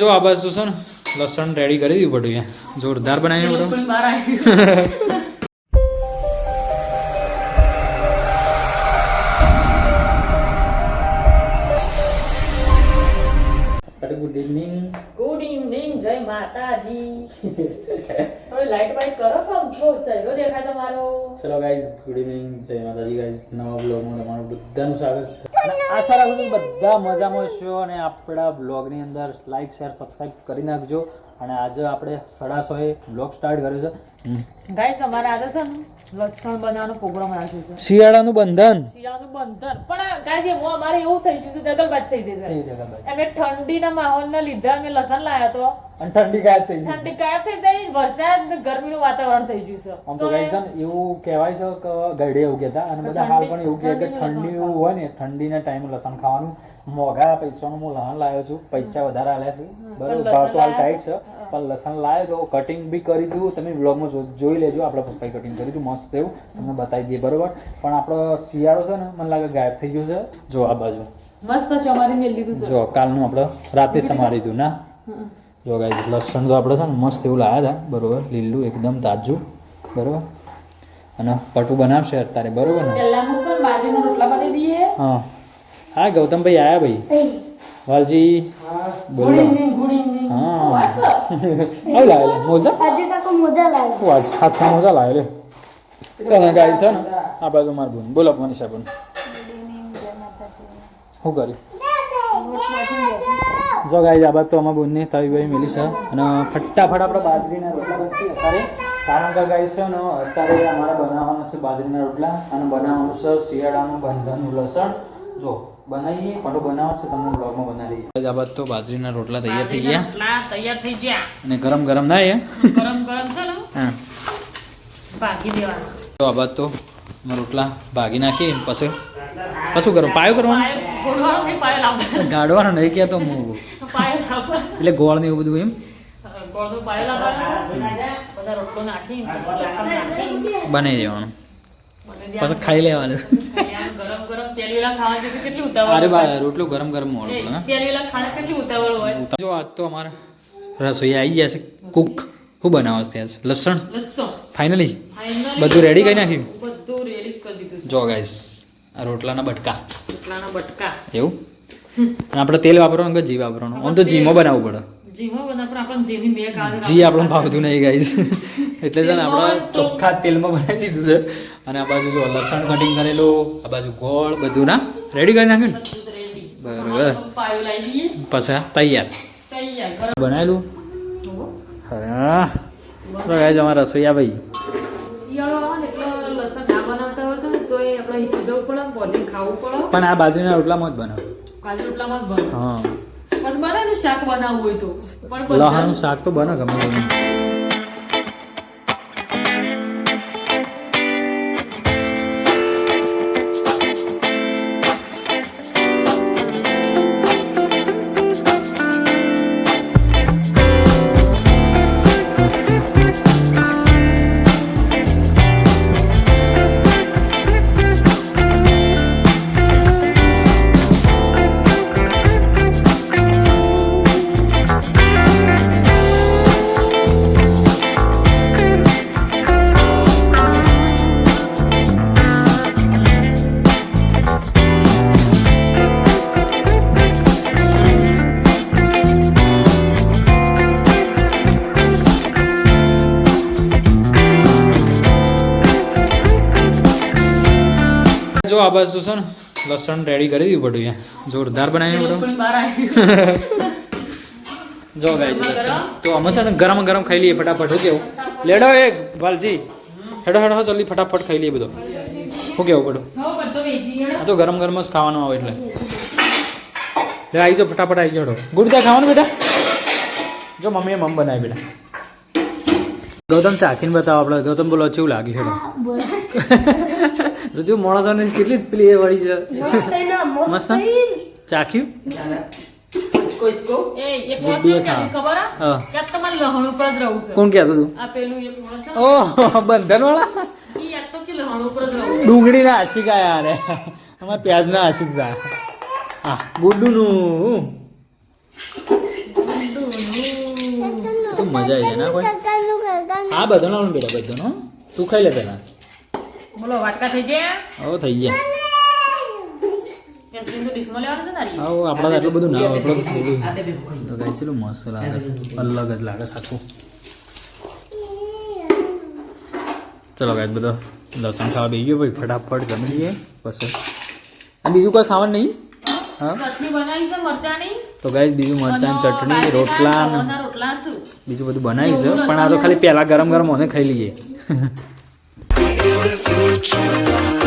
જો આ બાજુ છે ને લસણ રેડી કરી દીધું પડ્યું જોરદાર પણ બહાર આવી ગુડ ઇવનિંગ ગુડ ઇવનિંગ જય માતાજી. થોડી લાઈટ વાઈટ કરો તો થોડો ચહેરો દેખાય તમારો. ચલો ગાઈઝ ગુડ ઇવનિંગ જય માતાજી ગાઈઝ નવા બ્લોગમાં તમારું બધાનું સ્વાગત છે. આશા રાખું છું બધા મજામાં છો અને આપણા બ્લોગની અંદર લાઈક શેર સબસ્ક્રાઈબ કરી નાખજો. અને આજે આપણે સાડા સોએ બ્લોગ સ્ટાર્ટ કર્યો છે. ગાઈસ અમારે આજે છે ને લસણ બનાવવાનો પ્રોગ્રામ રાખ્યો છે. શિયાળાનું બંધન? શિયાળાનું બંધન. પણ ગાઈસ હું અમારે એવું થઈ ગયું છે દગલબાજ થઈ ગઈ છે. અમે ઠંડીના માહોલના લીધે અમે લસણ લાવ્યા તો. અને ઠંડી ગાયબ થઈ ગઈ ઠંડી ગાયબ થઈ ગઈ વરસાદ ને ગરમીનું વાતાવરણ થઈ ગયું છે. આમ તો ગાઈ છે એવું કહેવાય છે કે ગઢે એવું કહેતા અને બધા હાલ પણ એવું કહે કે ઠંડી હોય ને ઠંડીના ટાઈમે લસણ ખાવાનું. મોંઘા પૈસાનું હું લસણ લાવ્યો છું. પૈસા વધારે આલ્યા છે. બરાબર ભાવ તો હાલ ટાઈટ છે. પણ લસણ લાવ્યો તો કટિંગ બી કરી દીધું તમે બ્લોગમાં જોઈ લેજો. આપણે પપ્પાએ કટિંગ કરી દીધું. મસ્ત એવું. તમને બતાવી દઈએ બરોબર? પણ આપણો શિયાળો છે ને મને લાગે ગાયબ થઈ ગયું છે. જો આ બાજુ. મસ્ત છે અમારે મેં લીધું છે. જો કાલનું આપણે રાતે સમારી દીધું ના? જો ગાય લસણ તો આપણે છે ને મસ્ત એવું લાવ્યા હતા. બરોબર? લીલું એકદમ તાજું. બરોબર? અને પટુ બનાવશે અત્યારે બરોબર ને? પહેલા હું બાજરીના રોટલા બનાવી દઈએ. હા. હા ગૌતમભાઈ આયા ભાઈ. વાલજી. બોલો. હા. આવું લાવે લે મોજા? લાવ્યો હાથમાં મોજા લાવે લે તને ગાય છે ને? આ બાજુ માર બોન. બોલો મનીષા બોન. શું કર્યું? જો ગાય આ બાદ તો અમારા બોનને તવી ભાઈ મેલી છે. અને ફટાફટ આપણે બાજરીના રોટલા બનશે અત્યારે. કારણ કે ગાય છે ને અત્યારે અમારે બનાવવાનું છે બાજરીના રોટલા. અને બનાવવાનું છે શિયાળાનું બંધનનું લસણ. જો બનાવીએ પાટો બનાવો છે તમને બ્લોગમાં બનાવી દઈએ. આ બાદ તો બાજરીના રોટલા તૈયાર થઈ ગયા. રોટલા તૈયાર થઈ ગયા. અને ગરમ ગરમ ના એ. ગરમ ગરમ છે ને? હા. ભાગી દેવાના. તો આ બાદ તો રોટલા ભાગી નાખી પછી પછી કરો પાયો કરવાનો? ગાડવાનો નહીં, નહીં કહેતો હું? એટલે ગોળ ને એવું બધું એમ? બનાવી દેવાનું. પછી ખાઈ લેવાનું દેવાનું. ગરમ ગરમ તેલીવાળા ખાવાની તો કેટલી ઉતાવળ અરે. બા રોટલું ગરમ ગરમ મોડું કેટલી ઉતાવળ હોય? જો આજ તો અમારા રસોઈ આવી ગયા છે કુક શું બનાવો ત્યાં? લસણ? ફાઇનલી બધું રેડી કરી નાખ્યું? બધું રેડી કરી દીધું જો ગાઈસ આ રોટલાના બટકા. રોટલાના બટકા. એવું? અને આપણે તેલ વાપરવાનું કે ઘી વાપરવાનું? આમ તો જીમો બનાવવું પડે. જીમો બનાવ પણ આપણને જેની મેઘ આવે જી આપણને ભાવતું નહીં ગાઈસ એટલે છે ને આપણે ચોખ્ખા તેલમાં બનાવી દીધું છે. અને આ બાજુ જો લસણ કટિંગ કરેલું આ બાજુ ગોળ બધું ના? રેડી કરી નાખ્યું ને? બરાબર. પછી તૈયાર. બનાવેલું? હા. તો ગાઈસ અમારા રસોઈયા ભાઈ પણ આ બાજુના રોટલામાં જ બનાવ. હા. બસ બને શાક બનાવવું હોય તો. પણ લહાનું શાક તો બને ગમે જો આ બાજુ છે ને લસણ રેડી કરી દીધું પડ્યું જોરદાર બનાવ્યું બધું. પણ જો ગાય લસણ. તો અમે છે ને ગરમ ગરમ ખાઈ લઈએ ફટાફટ શું કેવું? લેડો એક વાલજી. હેડો હેડો જલ્દી ફટાફટ ખાઈ લઈએ બધો. શું કેવું પડું આ તો ગરમ ગરમ જ ખાવાનું આવે એટલે. લે આવી જાઓ ફટાફટ આવી જાઓ. ગુડતા ખાવાનું બેટા? જો મમ્મીએ મમ બનાવી બેટા. ગૌતમ ચાખીને બતાવો આપણે. ગૌતમ બોલો કેવું લાગ્યું હેડો? જો મોણસોને કેટલી પેલી એ વળી છે? મસ્ત. ચાખ્યું કોણ કહેતું ને, ઓહ બંધન વાળા તો છે. ડુંગળીના આશિક આયા રે અમારે પ્યાજના આશિક છે હા ગુડ્ડુનું. મજા આવી જાય ના કોઈ? હા બધો બધાનો બેટા બધો તું ખાઈ લે પેલા બોલો વાટકા થઈ ગયા? હો થઈ ગયા? આવો આપણા તો બધું ના આપણે તો ગાય મસ્ત લાગે છે. અલગ જ લાગે સાચું ચલો ગાય બધો લસણ ખાવા બેસી ગયો. ભાઈ ફટાફટ જમી લઈએ પછી. બીજું કોઈ ખાવાનું નહીં? હા? બનાવી છે તો ગાય બીજું મરચાં ચટણી રોટલા બીજું બધું બનાવી છે પણ આ તો ખાલી પહેલા ગરમ ગરમ મને ખાઈ લઈએ. you.